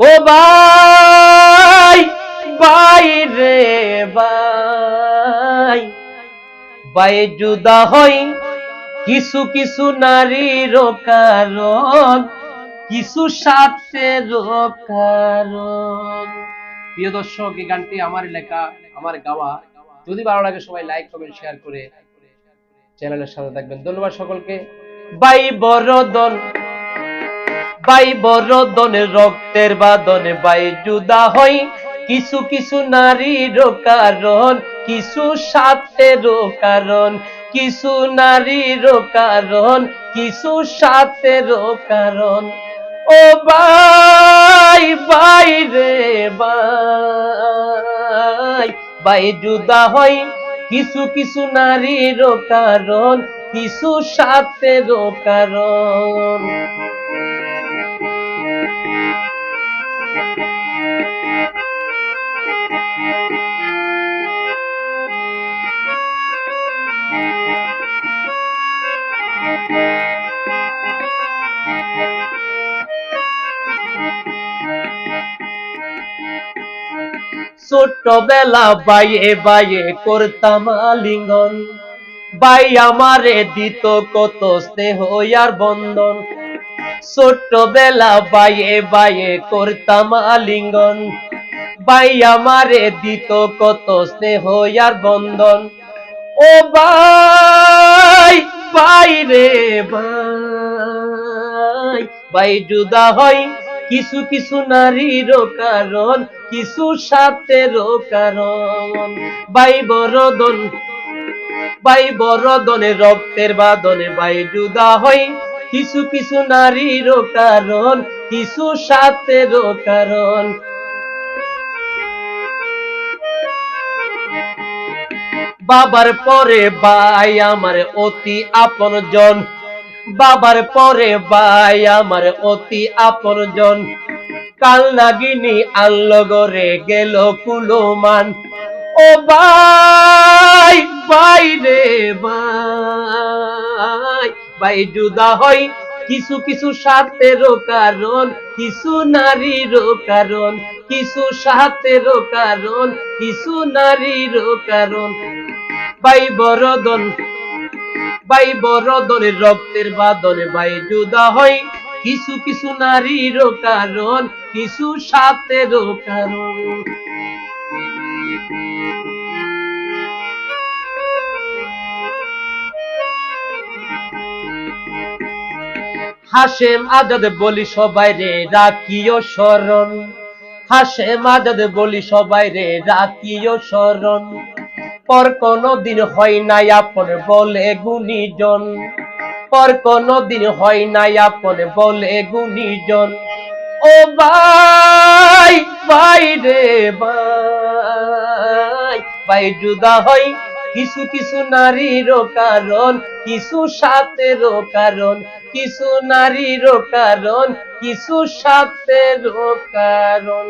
ও ভাই ভাই রে ভাই ভাই জুদা হই, কিছু কিছু নারীর কারণ, কিছু স্বার্থের কারণ। প্রিয় দর্শক, এই গানটি আমার লেখা আমার গাওয়া। যদি ভালো লাগে সবাই লাইক কমেন্ট শেয়ার করে চ্যানেলের সাথে থাকবেন। ধন্যবাদ সকলকে। বাই বরদন বাই বরদনে রক্তের বাদনে বাই জুদা হই। কিছু কিছু নারীর কারণ, কিছু সাথের কারণ, কিছু নারীর কারণ, কিছু সাথের কারণ। ও বাই বাই রে বাই বাই জুদা হই। কিছু কিছু নারীর কারণ, কিছু সাথের কারণ। ছোট্টবেলা বাইয়ে বাইয়ে করতাম আলিঙ্গন। বাই আমারে দিত কত স্নেহ আর বন্ধন। ছোট্টবেলা বাইয়ে বাইয়ে করতাম আলিঙ্গন। বাই আমারে দিত কত স্নেহ আর বন্ধন। ও বাই বাই রে বাই বাই জুদা হয় কিছু কিছু নারীর কারণ, কিছু সাথের কারণ। বাই বরদন বাই বরদনে রক্তের বাদনে বাই জুদা হয় কিছু কিছু নারীর কারণ, কিছু সাথের কারণ। বাবার পরে ভাই আমার অতি আপন জন বাবার পরে ভাই আমার অতি আপন জন কাল নাগিনী আনলো গরে গেল কুলমান। ও ভাই ভাই রে ভাই। ভাই জুদা হয় কিছু কিছু স্বার্থেরও কারণ, কিছু নারীরও কারণ, কিছু স্বার্থেরও কারণ, কিছু নারীরও কারণ। ভাই বরদন, ভাই বরদনের রক্তের বাদনে ভাই জুদা হয় কিছু কিছু নারীরও কারণ, কিছু স্বার্থেরও কারণ। হাসেম আজাদ বলি সবাই রে, রাখিও স্মরণ হাসেম আজাদ বলি সবাই রে, রাখিও স্মরণ পর কোনো দিন হয় নাই আপন বলে গুণীজন। পর কোনো দিন হয় নাই আপন বলে গুণীজন। ও ভাই ভাই রে ভাই ভাই জুদা হয় কিছু কিছু নারীর কারণ কিছু সাতের কারণ কিছু নারীর কারণ কিছু সাতের কারণ।